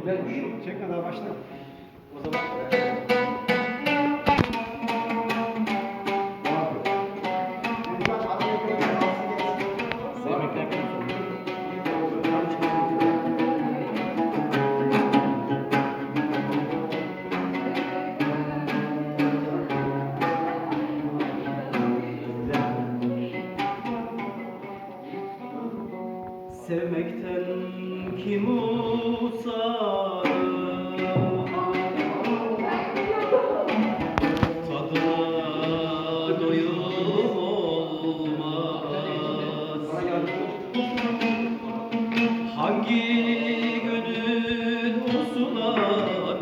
Güzelmiş. Çekme daha başla. Sevmekten kim usar Tadına doyum Hangi gönül uslanır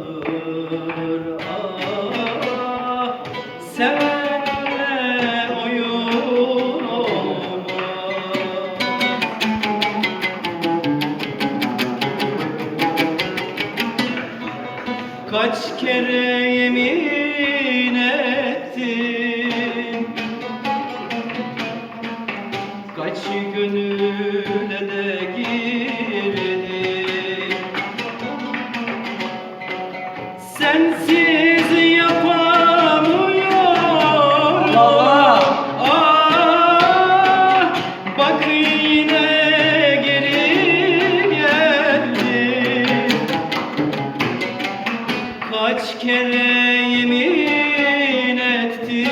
ah, Kaç kere yemin ettim? Kaç gönüle Kaç kere yemin ettim?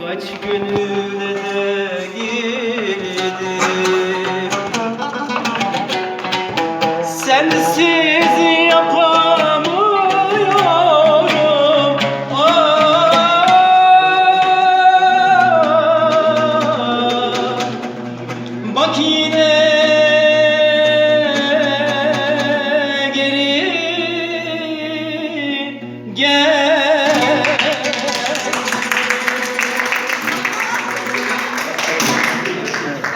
Kaç gönüle de girdim? Sensiz yapamıyorum. Ah. Bak yine Yeah.